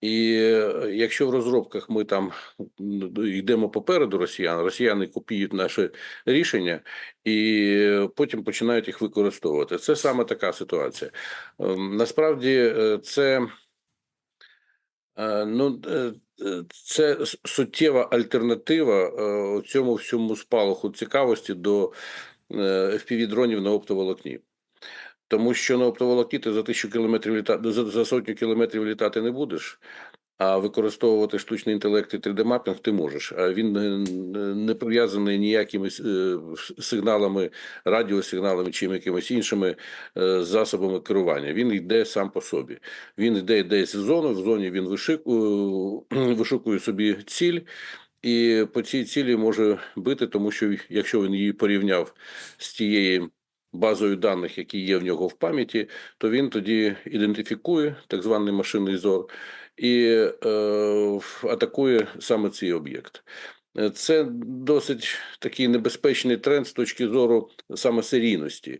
І е, якщо в розробках ми там йдемо попереду росіян, росіяни копіюють наші рішення і потім починають їх використовувати. Це саме така ситуація. Ем, Насправді е, це. Е, Ну, е, е, це суттєва альтернатива е, цьому всьому спалаху цікавості до FPV-дронів на оптоволокні. Тому що на оптоволокні ти за тисячу кілометрів літати, за, за сотню кілометрів літати не будеш, а використовувати штучний інтелект і 3D-мапінг ти можеш. А він не, прив'язаний ніякими е, сигналами, радіосигналами чи якимись іншими е, засобами керування. Він йде сам по собі. Він йде десь в зону, в зоні він вишикує, вишукує собі ціль. І по цій цілі може бити, тому що якщо він її порівняв з тією базою даних, які є в нього в пам'яті, то він тоді ідентифікує так званий машинний зор і е, атакує саме цей об'єкт. Е, Це досить такий небезпечний тренд з точки зору саме серійності.